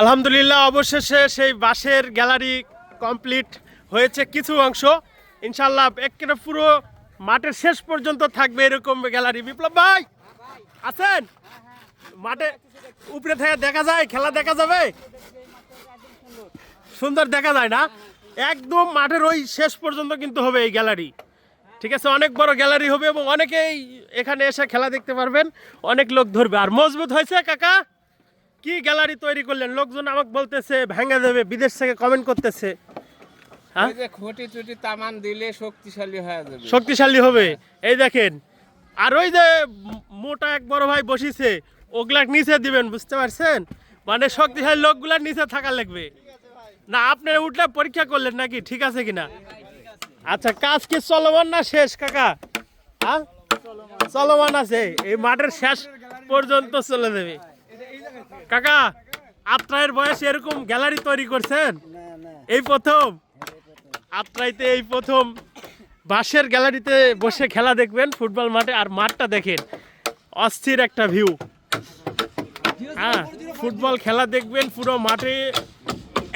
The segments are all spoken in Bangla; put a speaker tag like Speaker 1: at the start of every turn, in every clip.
Speaker 1: আলহামদুলিল্লাহ, অবশেষে সেই বাসের গ্যালারি কমপ্লিট হয়েছে কিছু অংশ। ইনশাল্লাহ একেবারে পুরো মাঠের শেষ পর্যন্ত থাকবে এরকম গ্যালারি। বিপ্লব ভাই, আছেন? মাঠে উপরে থেকে দেখা যায়, খেলা দেখা যাবে? সুন্দর দেখা যায় না? একদম মাঠের ওই শেষ পর্যন্ত কিন্তু হবে এই গ্যালারি। ঠিক আছে, অনেক বড় গ্যালারি হবে এবং অনেকেই এখানে এসে খেলা দেখতে পারবেন, অনেক লোক ধরবে। আর মজবুত হয়েছে কাকা? কি গ্যালারি তৈরি করলেন? লোকজন আমাকে বলতেছে ভেঙে দেবে বিদেশ থেকে কমেন্ট করতেছে। হ্যাঁ?
Speaker 2: খুঁটি টুটি তামান দিলে শক্তিশালী হয়ে যাবে।
Speaker 1: শক্তিশালী হবে। এই দেখেন আর ওই যে মোটা এক বড় ভাই বসিছে ওগুলা নিচে দিবেন বুঝতে পারছেন? মানে শক্তিশালী লোকগুলার নিচে থাকা লাগবে। না আপনারা উঠলে পরীক্ষা করলেন নাকি? ঠিক আছে কিনা? আচ্ছা কাজ কি চলমান না শেষ কাকা? হ্যাঁ? চলমান আছে। এই মাঠের শেষ পর্যন্ত চলে যাবে। কাকা আত্রায়ের বয়স এরকম গ্যালারি তৈরি করছেন? এই প্রথম? আত্রাইতে এই প্রথম বাঁশের গ্যালারিতে বসে খেলা দেখবেন ফুটবল মাঠে আর মাঠটা দেখেন অস্থির একটা ভিউ হ্যাঁ ফুটবল খেলা দেখবেন পুরো মাঠে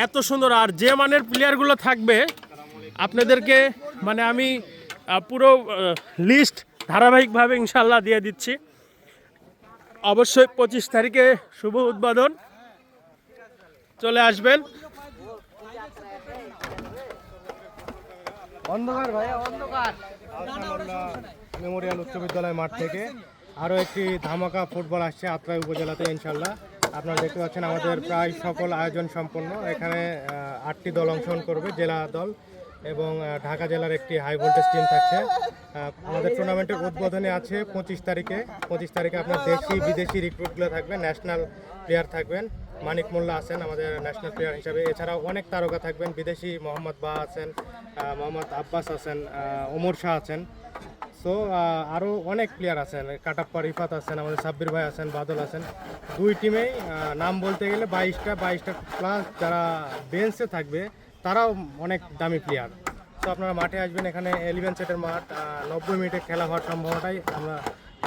Speaker 1: এত সুন্দর। আর যে মানের প্লেয়ারগুলো থাকবে আপনাদেরকে মানে আমি পুরো লিস্ট ধারাবাহিকভাবে ইনশাল্লাহ দিয়ে দিচ্ছি। অবশ্যই পঁচিশ তারিখে শুভ উদ্বোধন। চলে আসবেন।
Speaker 3: অন্ধকার অন্ধকার। মেমোরিয়াল উচ্চ বিদ্যালয় মাঠ থেকে আরও একটি ধামাকা ফুটবল আসছে আত্রাই উপজেলাতে ইনশাল্লাহ। আপনারা দেখতে পাচ্ছেন আমাদের প্রায় সকল আয়োজন সম্পন্ন। এখানে আটটি দল অংশগ্রহণ করবে জেলা দল এবং ঢাকা জেলার একটি হাই ভোল্টেজ টিম থাকছে। আমাদের টুর্নামেন্টের উদ্বোধনে আছে পঁচিশ তারিখে। পঁচিশ তারিখে আপনার দেশি, বিদেশি রিক্রুটগুলো থাকবে ন্যাশনাল প্লেয়ার থাকবেন। মানিক মোল্লা আছেন আমাদের ন্যাশনাল প্লেয়ার হিসাবে। এছাড়াও অনেক তারকা থাকবেন, বিদেশি মোহাম্মদ বা আছেন মোহাম্মদ আব্বাস আছেন ওমর শাহ আছেন। সো আরও অনেক প্লেয়ার আছেন। কাটাপ্পা রিফাত আছেন, আমাদের সাব্বির ভাই আছেন, বাদল আছেন। দুই টিমেই নাম বলতে গেলে বাইশটা বাইশটা প্লাস যারা বেঞ্চে থাকবে তারাও অনেক দামি প্লেয়ার তো আপনারা মাঠে আসবেন এখানে এলিভেন সেটের মাঠ নব্বই মিনিটে খেলা হওয়ার সম্ভাবনাটাই আমরা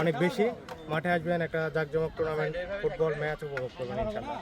Speaker 3: অনেক বেশি। মাঠে আসবেন একটা জাঁকজমক টুর্নামেন্ট ফুটবল ম্যাচ উপভোগ করবেন ইনশাল্লাহ